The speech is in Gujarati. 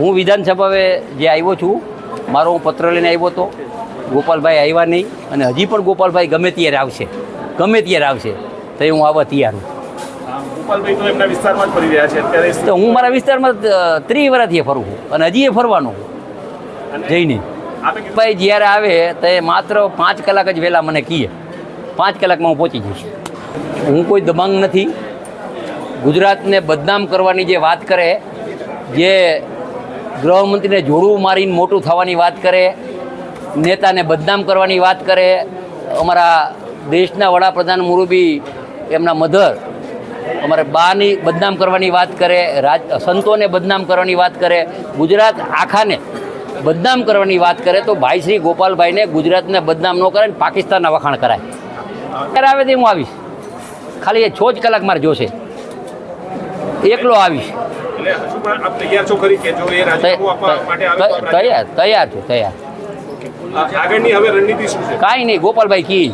હું વિધાનસભાએ જે આવ્યો છું મારો હું પત્ર લઈને આવ્યો હતો. ગોપાલભાઈ આવ્યા નહીં અને હજી પણ ગોપાલભાઈ ગમે ત્યારે આવશે. ગમે ત્યારે આવશે. તો હું આવવા તૈયાર છું. તો હું મારા વિસ્તારમાં ત્રીસ વર્ષથી ફરું છું અને હજી એ ફરવાનું જઈને. ભાઈ જ્યારે આવે તો એ માત્ર પાંચ કલાક જ વહેલા મને કહીએ પાંચ કલાકમાં હું પહોંચી જઈશ. હું કોઈ દબાંગ નથી. ગુજરાતને બદનામ કરવાની જે વાત કરે જે ગૃહમંત્રીને જોડું મારીને મોટું થવાની વાત કરે, નેતાને બદનામ કરવાની વાત કરે. અમારા દેશના વડાપ્રધાન મુરુબી, એમના મધર અમારે બાની બદનામ કરવાની વાત કરે, રાજ, સંતોને બદનામ કરવાની વાત કરે. ગુજરાત આખાને બદનામ કરવાની વાત કરે તો ભાઈ શ્રી ગોપાલભાઈને ગુજરાતને બદનામ ન કરે ને પાકિસ્તાનના વખાણ કરાય. ત્યારે આવે તે હું આવીશ. ખાલી એ છ જ કલાક મારે જોશે. એકલો આવીશ. તૈયાર તૈયાર છું તૈયાર. આગળની હવે રણનીતિ શું છે? કાંઈ નહીં ગોપાલભાઈ કી.